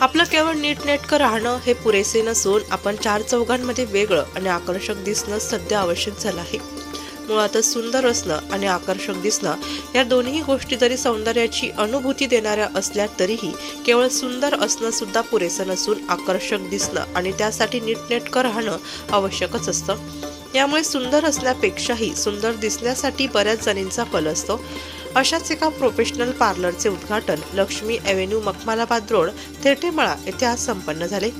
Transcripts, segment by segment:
आपलं केवळ नीटनेटकं राहणं हे पुरेसे नसून आपण चार चौघांमध्ये वेगळं आणि आकर्षक दिसणं सध्या आवश्यक झालं आहे. मुळातच सुंदर असणं आणि आकर्षक दिसणं या दोन्ही गोष्टी जरी सौंदर्याची अनुभूती देणाऱ्या असल्या तरीही केवळ सुंदर असणं सुद्धा पुरेसं नसून आकर्षक दिसणं आणि त्यासाठी नीटनेटकं राहणं आवश्यकच असतं. यामुळे सुंदर असण्यापेक्षाही सुंदर दिसण्यासाठी बऱ्याच जणींचा कल असतो. अशाच एका प्रोफेशनल पार्लरचे उद्घाटन लक्ष्मी एव्हेन्यू मखमालाबाद रोड थेटेमळा येथे आज संपन्न झाले.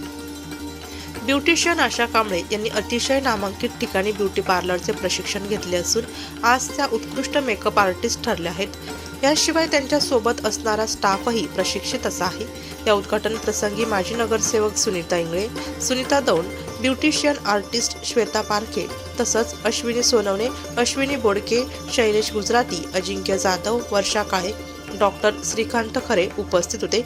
ब्युटिशियन आशा कांबळे यांनी अतिशय नामांकित ठिकाणी ब्युटी पार्लरचे प्रशिक्षण घेतले असून आज त्या उत्कृष्ट मेकअप आर्टिस्ट ठरल्या आहेत. याशिवाय त्यांच्यासोबत असणारा स्टाफही प्रशिक्षित असा आहे. या उद्घाटन प्रसंगी माजी नगरसेवक सुनीता इंगळे सुनीता दौंड ब्युटिशियन आर्टिस्ट श्वेता पारखे तसंच अश्विनी सोनवणे अश्विनी बोडके शैलेश गुजराती अजिंक्य जाधव वर्षा काळे डॉक्टर श्रीकांत खरे उपस्थित होते.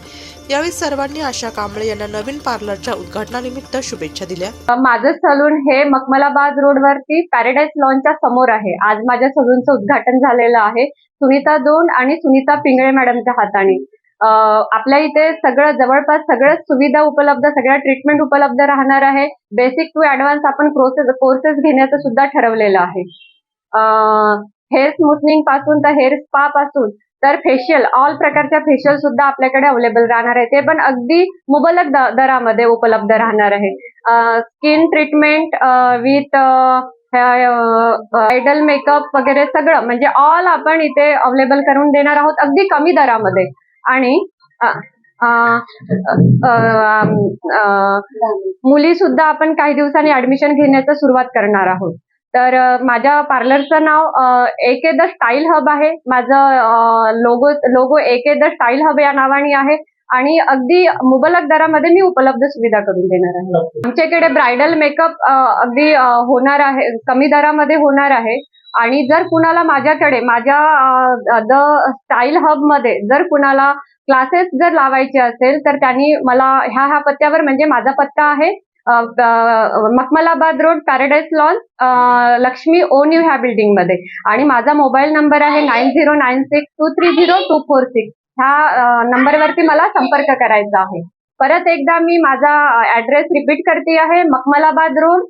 यावेळी सर्वांनी आशा कांबळे यांना नवीन पार्लरच्या उद्घाटनानिमित्त शुभेच्छा दिल्या. माझं सलून हे मखमलाबाद रोडवरती पॅराडाईस लॉनच्या समोर आहे. आज माझ्या सलूनचं उद्घाटन झालेलं आहे. सुनीता दोन आणि सुनीता पिंगळे मॅडमच्या हाताने. आपल्या इथे सगळं जवळपास सगळ्याच सुविधा उपलब्ध सगळ्या ट्रीटमेंट उपलब्ध राहणार आहे. बेसिक टू ऍडव्हान्स आपण प्रोसेस कोर्सेस घेण्याचं सुद्धा ठरवलेलं आहे. हेअर स्मूथनिंगपासून तर हेअर स्पा पासून तर फेशियल ऑल प्रकारच्या फेशियल सुद्धा आपल्याकडे अवेलेबल राहणार आहे. ते पण अगदी मुबलक दरामध्ये उपलब्ध राहणार आहे. Skin treatment with ideal makeup वगैरे सगळं म्हणजे ऑल आपण इथे अवेलेबल करून देणार आहोत. अगदी कमी दरामध्ये. आणि मुली सुद्धा आपण काही दिवसांनी ऍडमिशन घेण्याचा सुरुवात करणार आहोत. तर माझ्या पार्लरचं नाव एके द स्टाईल हब आहे. माझं logo logo AK the style hub या नावाने आहे. आणि अगदी मुबलक दरामध्ये मी उपलब्ध सुविधा करून देणार आहे. आमच्याकडे ब्रायडल मेकअप अगदी होणार आहे कमी दरामध्ये होणार आहे. आणि जर कुणाला माझ्याकडे माझ्या द स्टाईल हबमध्ये जर कुणाला क्लासेस जर लावायचे असेल तर त्यांनी मला ह्या ह्या पत्त्यावर म्हणजे माझा पत्ता आहे Makhmalabad road paradise lawn Laxmi O new ह्या बिल्डिंगमध्ये. आणि माझा मोबाईल नंबर आहे nine zero nine six two three zero two four six. ह्या नंबरवरती मला संपर्क करायचा आहे. परत एकदा मी माझा ऍड्रेस रिपीट करते आहे Makhmalabad road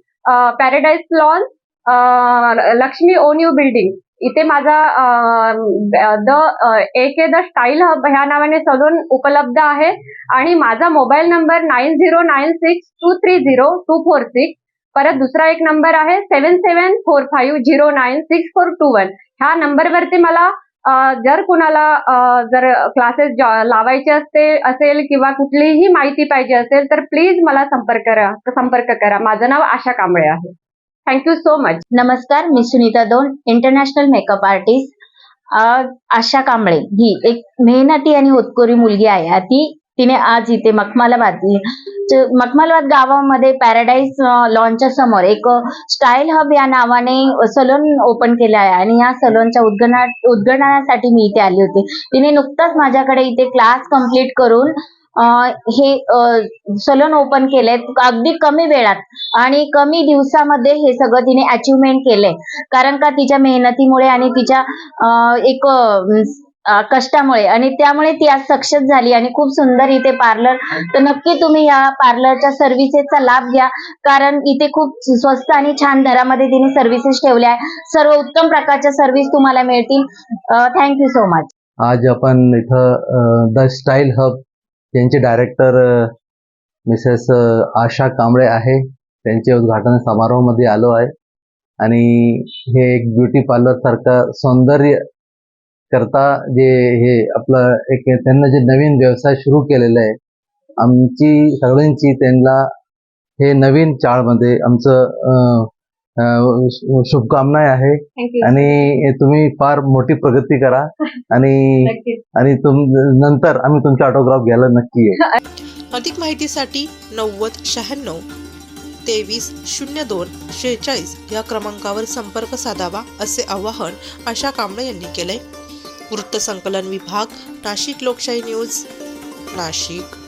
paradise lawn Laxmi O new building. इथे माझा the A K the style hub ह्या नावाने सलून उपलब्ध आहे. आणि माझा mobile number nine zero nine six two three zero two four six. परत दुसरा एक नंबर आहे seven seven four five zero nine six four two one. ह्या नंबरवरती मला जर कुणाला जर क्लासेस लावायचे असते असेल किंवा कुठलीही माहिती पाहिजे असेल तर प्लीज मला संपर्क करा संपर्क करा. माझं नाव आशा कांबळे आहे. थँक्यू सो मच नमस्कार मी सुनीता दोन international makeup artist Asha Kamble. ही एक मेहनती आणि होतकोरी मुलगी आहे. ती तिने आज इथे मखमालाबाद मखमालाबाद गावामध्ये पॅराडाईज लॉनच्या समोर एक स्टाईल हब या नावाने सलून ओपन केलं आहे. आणि या सलूनच्या उद्घाटना उद्घाटनासाठी मी इथे आली होती. तिने नुकताच माझ्याकडे इथे क्लास कंप्लीट करून हे सलन ओपन केलंय अगदी कमी वेळात आणि कमी दिवसामध्ये हे सगळं तिने अचिव्हमेंट केलंय. कारण का तिच्या मेहनतीमुळे आणि तिच्या एक कष्टामुळे आणि त्यामुळे ती आज सक्सेस झाली आणि खूप सुंदर इथे पार्लर तर नक्की तुम्ही या पार्लरच्या सर्व्हिसेसचा लाभ घ्या. कारण इथे खूप स्वस्त आणि छान दरामध्ये तिने सर्व्हिसेस ठेवल्या आहे सर्व उत्तम प्रकारच्या सर्व्हिस तुम्हाला मिळतील. थँक्यू सो मच आज आपण इथं द स्टाईल हब यांचे डायरेक्टर मिसेस आशा कांबळे आहे. त्यांचे उद्घाटन समारोहामध्ये आलो आहे. आणि हे एक ब्युटी पार्लर सारखं सौंदर्य करता जे हे आपलं एक त्यांना जे नवीन व्यवसाय सुरू केलेला आहे आमची सगळ्यांची त्यांना हे नवीन चाळमध्ये आमचं शुभकामना आहे. आणि तुम्ही फार मोठी प्रगती करा. आणि आणि तुम नंतर आम्ही तुमचा ऑटोग्राफ घ्यायला नक्की येऊ. अधिक माहितीसाठी नव्वद शहाण्णव तेवीस शून्य दोन शेहेचाळीस या क्रमांकावर संपर्क साधावा असे आवाहन आशा कांबळे यांनी केलंय. वृत्तसंकलन विभाग नाशिक लोकशाही न्यूज नाशिक.